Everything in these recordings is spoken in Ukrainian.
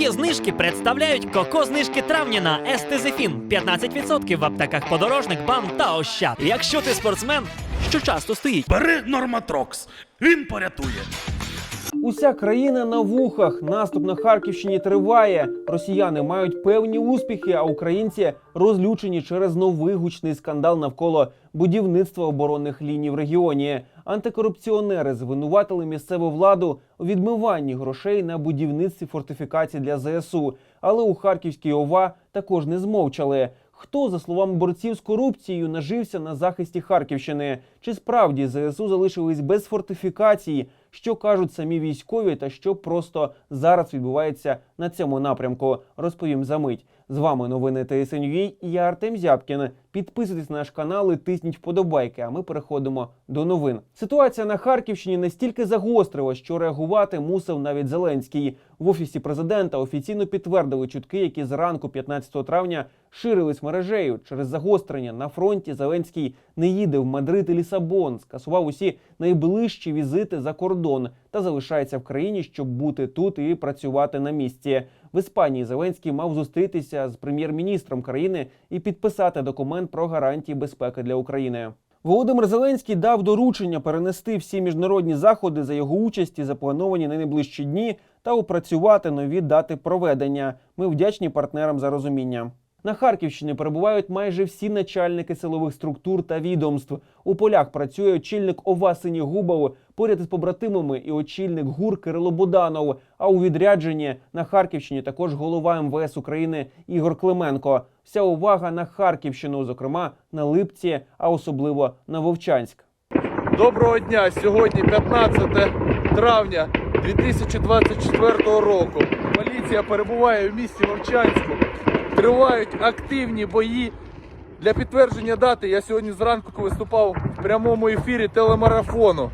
Дорогі знижки представляють коко знижки травня на Естезефін 15% в аптеках подорожник, бам та ощад. Якщо ти спортсмен, що часто стоїть. Бери Норматрокс, він порятує. Уся країна на вухах. Наступ на Харківщині триває. Росіяни мають певні успіхи, а українці розлючені через новий гучний скандал навколо будівництва оборонних ліній в регіоні. Антикорупціонери звинуватили місцеву владу у відмиванні грошей на будівництві фортифікацій для ЗСУ. Але у Харківській ОВА також не змовчали. Хто, за словами борців з корупцією, нажився на захисті Харківщини? Чи справді ЗСУ залишились без фортифікацій? Що кажуть самі військові, та що просто зараз відбувається на цьому напрямку? Розповім за мить. З вами новини ТСНЮА і я Артем Зябкін. Підписуйтесь на наш канал і тисніть вподобайки. А ми переходимо до новин. Ситуація на Харківщині настільки загострилась, що реагувати мусив навіть Зеленський. В офісі президента офіційно підтвердили чутки, які зранку 15 травня ширились мережею. Через загострення на фронті Зеленський не їде в Мадрид і Лісабон, скасував усі найближчі візити за кордон та залишається в країні, щоб бути тут і працювати на місці. В Іспанії Зеленський мав зустрітися з прем'єр-міністром країни і підписати документ про гарантії безпеки для України. Володимир Зеленський дав доручення перенести всі міжнародні заходи за його участі, заплановані на найближчі дні, та опрацювати нові дати проведення. Ми вдячні партнерам за розуміння. На Харківщині перебувають майже всі начальники силових структур та відомств. У полях працює очільник ОВА Губов, поряд із побратимами і очільник ГУР Кирило Буданов. А у відрядженні на Харківщині також голова МВС України Ігор Клименко. Вся увага на Харківщину, зокрема на Липці, а особливо на Вовчанськ. Доброго дня! Сьогодні 15 травня 2024 року. Поліція перебуває в місті Вовчанську. Тривають активні бої. Для підтвердження дати я сьогодні зранку виступав в прямому ефірі телемарафону.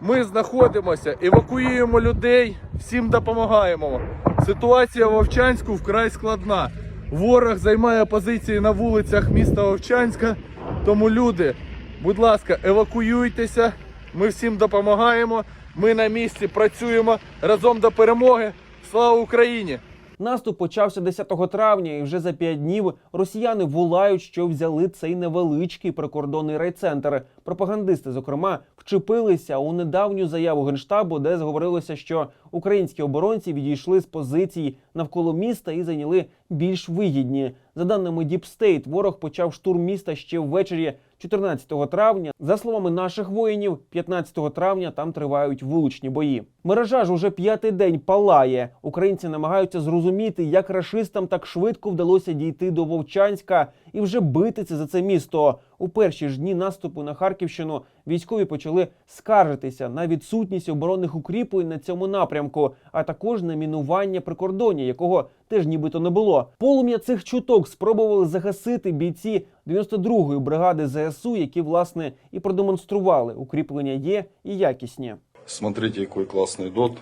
Ми знаходимося, евакуюємо людей, всім допомагаємо. Ситуація в Вовчанську вкрай складна. Ворог займає позиції на вулицях міста Вовчанська. Тому люди, будь ласка, евакуюйтеся. Ми всім допомагаємо. Ми на місці працюємо разом до перемоги. Слава Україні! Наступ почався 10 травня, і вже за п'ять днів росіяни волають, що взяли цей невеличкий прикордонний райцентр. Пропагандисти, зокрема, вчепилися у недавню заяву генштабу, де зговорилося, що українські оборонці відійшли з позицій навколо міста і зайняли більш вигідні. За даними State, ворог почав штурм міста ще ввечері 14 травня. За словами наших воїнів, 15 травня там тривають вуличні бої. Мережа ж уже п'ятий день палає. Українці намагаються зрозуміти, як рашистам так швидко вдалося дійти до Вовчанська і вже битися за це місто. У перші ж дні наступу на Харківщину військові почали скаржитися на відсутність оборонних укріплень на цьому напрямку, а також на мінування прикордоння, якого теж нібито не було. Полум'я цих чуток спробували загасити бійці 92-ї бригади ЗСУ, які власне і продемонстрували укріплення є і якісні. Смотрите, какой классный дот.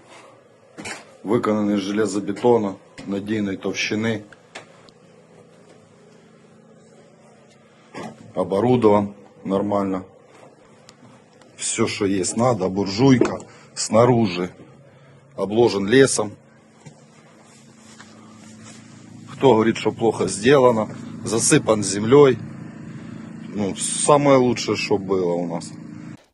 Виконаний з железобетона, надійної товщини. Оборудован нормально. Все, что есть надо. Буржуйка снаружи. Обложен лесом. Кто говорит, что плохо сделано. Засыпан землей. Ну, самое лучшее, что было у нас.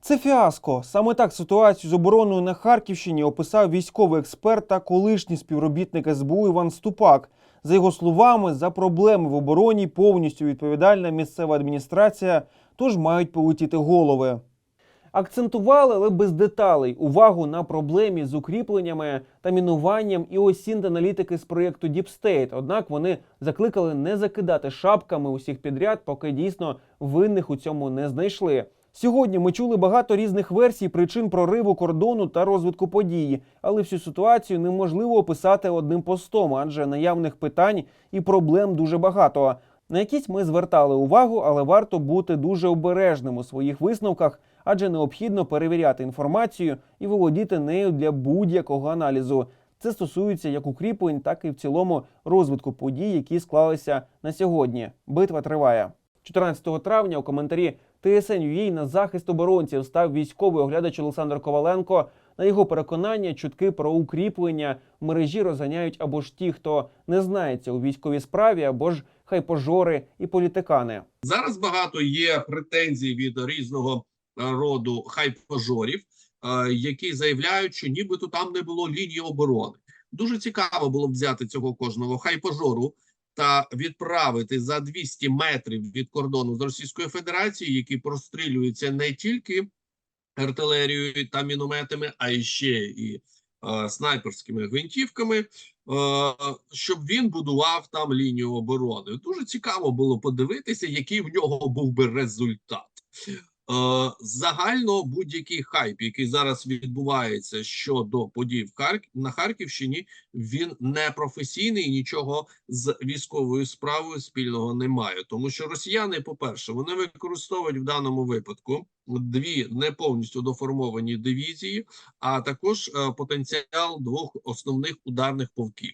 Це фіаско. Саме так ситуацію з обороною на Харківщині описав військовий експерт та колишній співробітник СБУ Іван Ступак. За його словами, за проблеми в обороні повністю відповідальна місцева адміністрація, тож мають полетіти голови. Акцентували, але без деталей, увагу на проблемі з укріпленнями та мінуванням і осінт аналітики з проєкту Deep State. Однак вони закликали не закидати шапками усіх підряд, поки дійсно винних у цьому не знайшли. Сьогодні ми чули багато різних версій причин прориву кордону та розвитку подій, але всю ситуацію неможливо описати одним постом, адже наявних питань і проблем дуже багато. На якісь ми звертали увагу, але варто бути дуже обережним у своїх висновках, адже необхідно перевіряти інформацію і володіти нею для будь-якого аналізу. Це стосується як укріплень, так і в цілому розвитку подій, які склалися на сьогодні. Битва триває. 14 травня у коментарі ТСН.UA на захист оборонців став військовий оглядач Олександр Коваленко. На його переконання, чутки про укріплення в мережі розганяють або ж ті, хто не знається у військовій справі, або ж хайпожори і політикани. Зараз багато є претензій від різного е, роду хайпожорів, е, які заявляють, що нібито там не було лінії оборони. Дуже цікаво було б взяти цього кожного хайпожору та відправити за 200 метрів від кордону з Російською Федерацією, які прострілюються не тільки артилерією та мінометами, а ще і е, снайперськими гвинтівками, е, щоб він будував там лінію оборони. Дуже цікаво було подивитися, який в нього був би результат. Е, загально будь-який хайп, який зараз відбувається щодо подій в Харк... на Харківщині, він не професійний нічого з військовою справою спільного не має. Тому що росіяни, по-перше, вони використовують в даному випадку дві не повністю доформовані дивізії, а також е, потенціал двох основних ударних полків.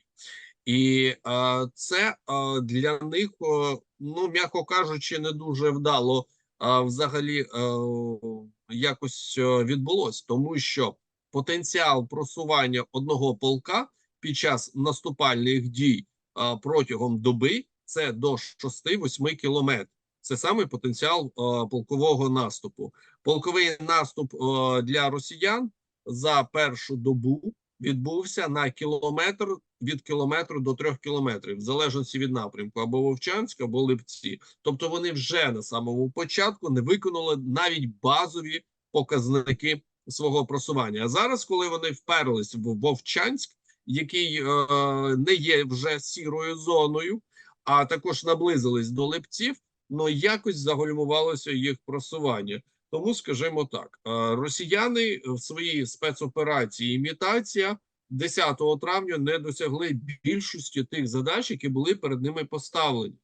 І е, це е, для них, е, ну м'яко кажучи, не дуже вдало взагалі е, якось е, відбулось, тому що потенціал просування одного полка під час наступальних дій протягом доби це до 6-8 кілометрів. Це саме потенціал е, полкового наступу. Полковий наступ для росіян за першу добу відбувся на кілометр від кілометру до трьох кілометрів, в залежності від напрямку або Вовчанськ, або Липці. Тобто вони вже на самому початку не виконали навіть базові показники свого просування. А зараз, коли вони вперлись в Вовчанськ, який е, не є вже сірою зоною, а також наблизились до Липців, ну якось загальмувалося їх просування. Тому скажімо так: е, росіяни в своїй спецоперації імітація 10 травня не досягли більшості тих задач, які були перед ними поставлені.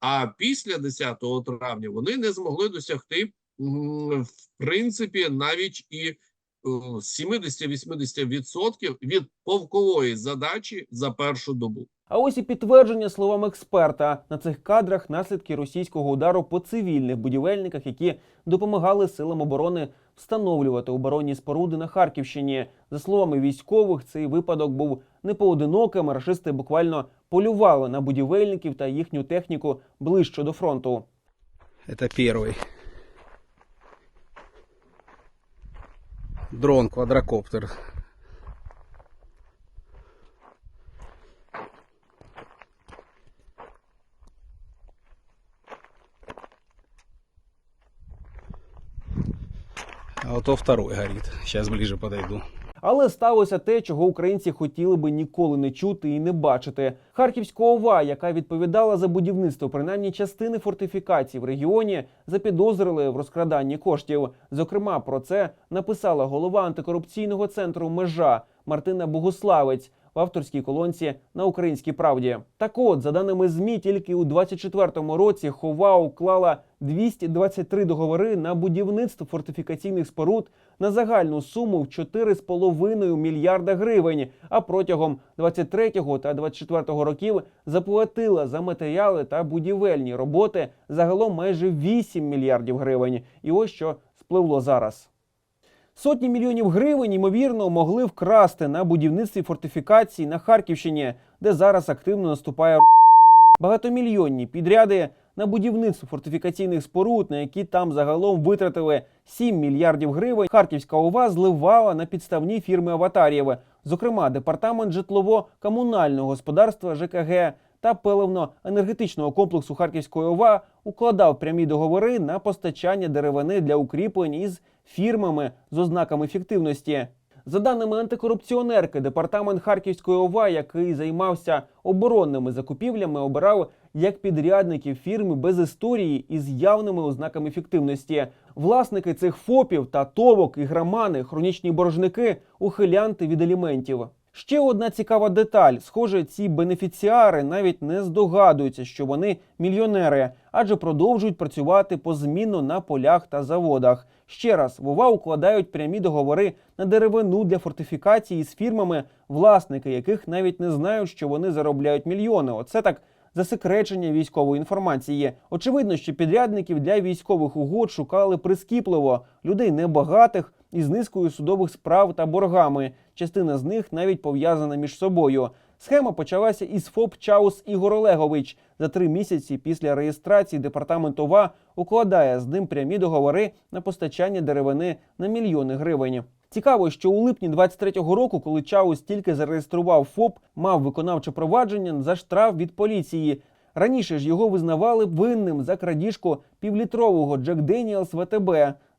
А після 10 травня вони не змогли досягти, в принципі, навіть і е, 70-80% від полкової задачі за першу добу. А ось і підтвердження словам експерта на цих кадрах наслідки російського удару по цивільних будівельниках, які допомагали силам оборони встановлювати оборонні споруди на Харківщині. За словами військових, цей випадок був не поодиноким. Рашисти буквально полювали на будівельників та їхню техніку ближче до фронту. Это первый. Дрон, квадрокоптер. То второй горит. Сейчас ближе подойду. Але сталося те, чого українці хотіли би ніколи не чути і не бачити. Харківська ОВА, яка відповідала за будівництво принаймні частини фортифікацій в регіоні, запідозрили в розкраданні коштів. Зокрема, про це написала голова антикорупційного центру Межа Мартина Богуславець в авторській колонці на українській правді. Так от, за даними змі, тільки у 24-му році Хова уклала 223 договори на будівництво фортифікаційних споруд на загальну суму в 4,5 мільярда гривень. А протягом 23-го та 24-го років заплатила за матеріали та будівельні роботи загалом майже 8 мільярдів гривень. І ось що спливло зараз. Сотні мільйонів гривень, ймовірно, могли вкрасти на будівництві фортифікацій на Харківщині, де зараз активно наступає багатомільйонні підряди на будівництво фортифікаційних споруд, на які там загалом витратили 7 мільярдів гривень. Харківська ОВА зливала на підставні фірми аватарів, зокрема департамент житлово-комунального господарства ЖКГ та паливно-енергетичного комплексу Харківської ОВА укладав прямі договори на постачання деревини для укріплень із фірмами з ознаками фіктивності. За даними антикорупціонерки, департамент Харківської ОВА, який займався оборонними закупівлями, обирав як підрядників фірми без історії із явними ознаками фіктивності. Власники цих ФОПів та ТОВок, ігромани, хронічні боржники, ухилянти від аліментів. Ще одна цікава деталь: схоже, ці бенефіціари навіть не здогадуються, що вони мільйонери, адже продовжують працювати позмінно на полях та заводах. Ще раз вова укладають прямі договори на деревину для фортифікації з фірмами, власники яких навіть не знають, що вони заробляють мільйони. Оце так засекречення військової інформації. Очевидно, що підрядників для військових угод шукали прискіпливо людей небагатих, із низкою судових справ та боргами. Частина з них навіть пов'язана між собою. Схема почалася із ФОП Чаус Ігор Олегович. За три місяці після реєстрації департамент ОВА укладає з ним прямі договори на постачання деревини на мільйони гривень. Цікаво, що у липні 23-го року, коли Чаус тільки зареєстрував ФОП, мав виконавче провадження за штраф від поліції. Раніше ж його визнавали винним за крадіжку півлітрового Джек Деніелс ВТБ.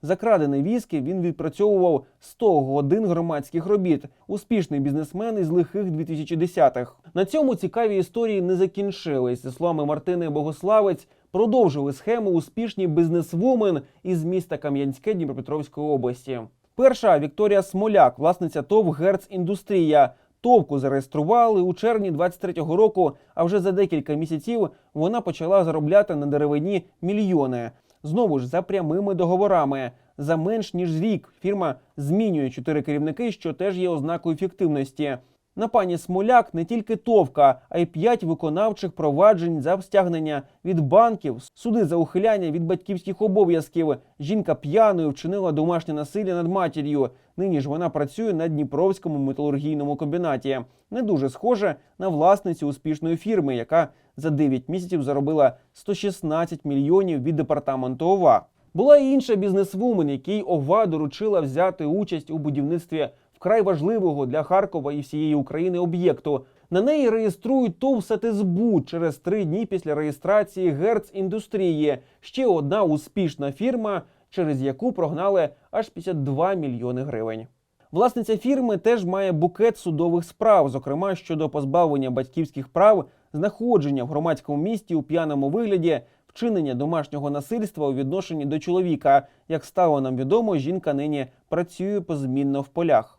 За крадене віскі він відпрацьовував 100 годин громадських робіт. Успішний бізнесмен із лихих 2010-х. На цьому цікаві історії не закінчились. За словами Мартини Богославець, продовжили схему успішні бізнесвумен із міста Кам'янське Дніпропетровської області. Перша Вікторія Смоляк, власниця ТОВ Герц Індустрія. Товку зареєстрували у червні 23-го року, а вже за декілька місяців вона почала заробляти на деревині мільйони. Знову ж за прямими договорами. За менш ніж рік фірма змінює чотири керівники, що теж є ознакою ефективності. На пані Смоляк не тільки товка, а й п'ять виконавчих проваджень за стягнення від банків, суди за ухиляння від батьківських обов'язків. Жінка п'яною вчинила домашнє насилля над матір'ю. Нині ж вона працює на Дніпровському металургійному комбінаті. Не дуже схоже на власницю успішної фірми, яка за 9 місяців заробила 116 мільйонів від департаменту ОВА. Була і інша бізнесвумен, якій ОВА доручила взяти участь у будівництві вкрай важливого для Харкова і всієї України об'єкту. На неї реєструють ТОВ «Сатизбуд» через три дні після реєстрації Герц індустрії. Ще одна успішна фірма, через яку прогнали аж 52 мільйони гривень. Власниця фірми теж має букет судових справ, зокрема щодо позбавлення батьківських прав, знаходження в громадському місті у п'яному вигляді, вчинення домашнього насильства у відношенні до чоловіка. Як стало нам відомо, жінка нині працює позмінно в полях.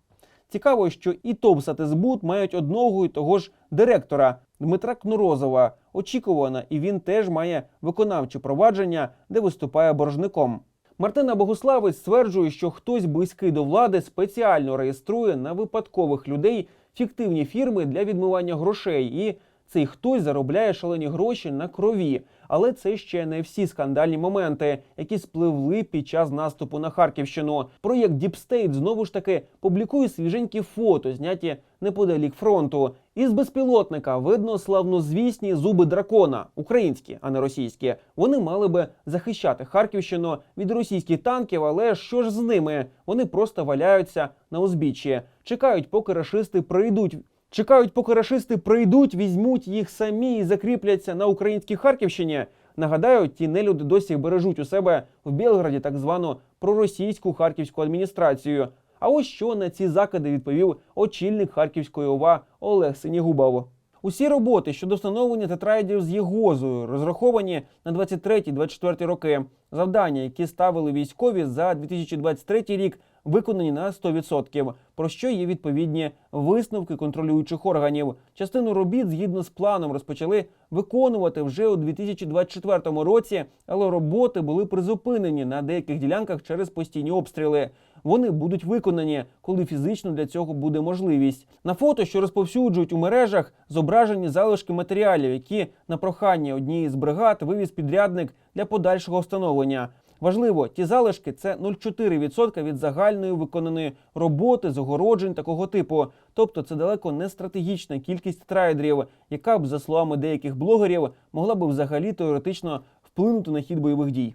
Цікаво, що і ТОВ «Сатизбуд» мають одного і того ж директора Дмитра Кнурозова. Очікувано, і він теж має виконавче провадження, де виступає боржником. Мартина Богуславець стверджує, що хтось близький до влади спеціально реєструє на випадкових людей фіктивні фірми для відмивання грошей, і цей хтось заробляє шалені гроші на крові. Але це ще не всі скандальні моменти, які спливли під час наступу на Харківщину. Проєкт State знову ж таки публікує свіженькі фото, зняті неподалік фронту. Із безпілотника видно славнозвісні зуби дракона, українські, а не російські. Вони мали би захищати Харківщину від російських танків, але що ж з ними? Вони просто валяються на узбіччі, чекають, поки рашисти прийдуть. Чекають, поки рашисти прийдуть, візьмуть їх самі і закріпляться на українській Харківщині. Нагадаю, ті нелюди досі бережуть у себе в Білграді так звану проросійську харківську адміністрацію. А ось що на ці закиди відповів очільник Харківської ОВА Олег Синігубов. Усі роботи щодо встановлення тетраїдів з єгозою розраховані на 23-24 роки. Завдання, які ставили військові за 2023 рік, виконані на 100%, про що є відповідні висновки контролюючих органів. Частину робіт згідно з планом розпочали виконувати вже у 2024 році, але роботи були призупинені на деяких ділянках через постійні обстріли. Вони будуть виконані, коли фізично для цього буде можливість. На фото, що розповсюджують у мережах, зображені залишки матеріалів, які на прохання однієї з бригад вивіз підрядник для подальшого встановлення. Важливо, ті залишки це 0,4% від загальної виконаної роботи з огороджень такого типу. Тобто це далеко не стратегічна кількість трайдерів, яка б, за словами деяких блогерів, могла б взагалі теоретично вплинути на хід бойових дій.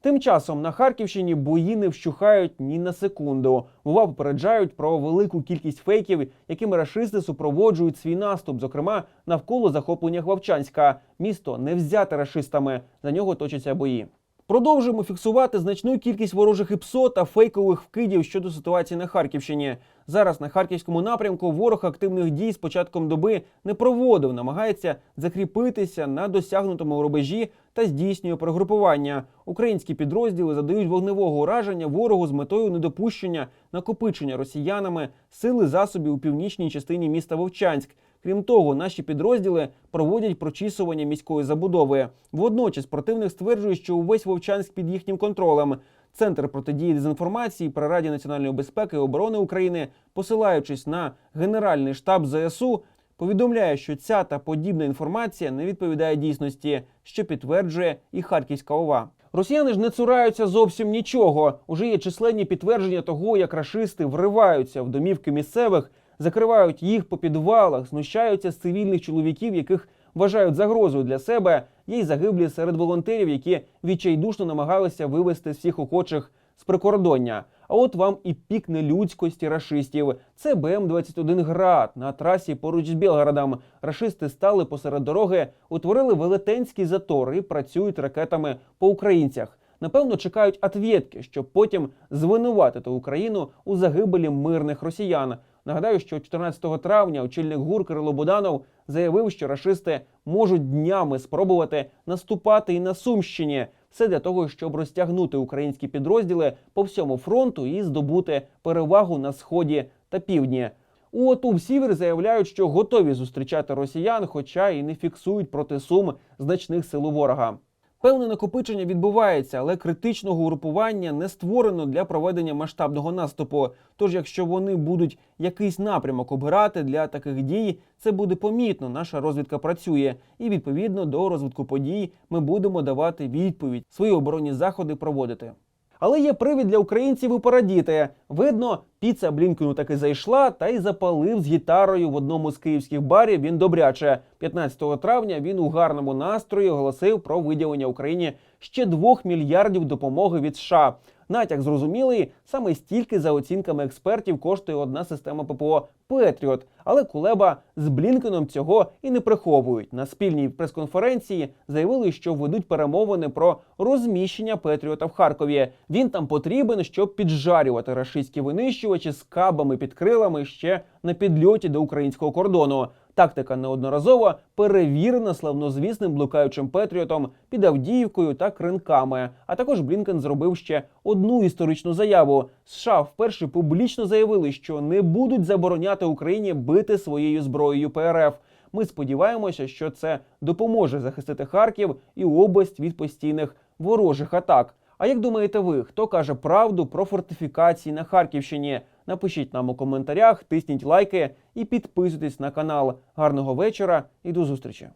Тим часом на Харківщині бої не вщухають ні на секунду. Вова попереджають про велику кількість фейків, якими рашисти супроводжують свій наступ, зокрема навколо захоплення Хвавчанська. Місто не взяте рашистами. За нього точаться бої. Продовжуємо фіксувати значну кількість ворожих ІПСО та фейкових вкидів щодо ситуації на Харківщині. Зараз на харківському напрямку ворог активних дій з початком доби не проводив, намагається закріпитися на досягнутому рубежі та здійснює перегрупування. Українські підрозділи задають вогневого ураження ворогу з метою недопущення накопичення росіянами сили засобів у північній частині міста Вовчанськ. Крім того, наші підрозділи проводять прочісування міської забудови. Водночас противник стверджує, що увесь Вовчанськ під їхнім контролем. Центр протидії дезінформації при Раді національної безпеки і оборони України, посилаючись на Генеральний штаб ЗСУ, повідомляє, що ця та подібна інформація не відповідає дійсності, що підтверджує і Харківська ОВА. Росіяни ж не цураються зовсім нічого. Уже є численні підтвердження того, як рашисти вриваються в домівки місцевих, закривають їх по підвалах, знущаються з цивільних чоловіків, яких вважають загрозою для себе. Є й загиблі серед волонтерів, які відчайдушно намагалися вивести всіх охочих з прикордоння. А от вам і пік нелюдськості рашистів. Це БМ-21 град на трасі поруч з Білгородом. Рашисти стали посеред дороги, утворили велетенський затор і працюють ракетами по українцях. Напевно, чекають отвєтки, щоб потім звинуватити Україну у загибелі мирних росіян. Нагадаю, що 14 травня очільник ГУР Кирило Буданов заявив, що рашисти можуть днями спробувати наступати і на Сумщині. Все для того, щоб розтягнути українські підрозділи по всьому фронту і здобути перевагу на сході та півдні. У ОТУ Сівер заявляють, що готові зустрічати росіян, хоча і не фіксують проти сум значних сил ворога. Певне накопичення відбувається, але критичного групування не створено для проведення масштабного наступу. Тож, якщо вони будуть якийсь напрямок обирати для таких дій, це буде помітно. Наша розвідка працює, і відповідно до розвитку подій ми будемо давати відповідь, свої оборонні заходи проводити. Але є привід для українців і порадіти. Видно, піца Блінкену таки зайшла та й запалив з гітарою в одному з київських барів. Він добряче. 15 травня він у гарному настрої оголосив про виділення Україні ще 2 мільярдів допомоги від США. Натяк зрозумілий, саме стільки за оцінками експертів коштує одна система ППО Петріот. Але Кулеба з Блінкеном цього і не приховують. На спільній прес-конференції заявили, що ведуть перемовини про розміщення Петріота в Харкові. Він там потрібен, щоб піджарювати рашистські винищувачі з кабами під крилами ще на підльоті до українського кордону. Тактика неодноразово перевірена славнозвісним блукаючим Петріотом під Авдіївкою та Кринками. А також Блінкен зробив ще одну історичну заяву. США вперше публічно заявили, що не будуть забороняти Україні бити своєю зброєю ПРФ. Ми сподіваємося, що це допоможе захистити Харків і область від постійних ворожих атак. А як думаєте ви, хто каже правду про фортифікації на Харківщині? Напишіть нам у коментарях, тисніть лайки і підписуйтесь на канал. Гарного вечора і до зустрічі!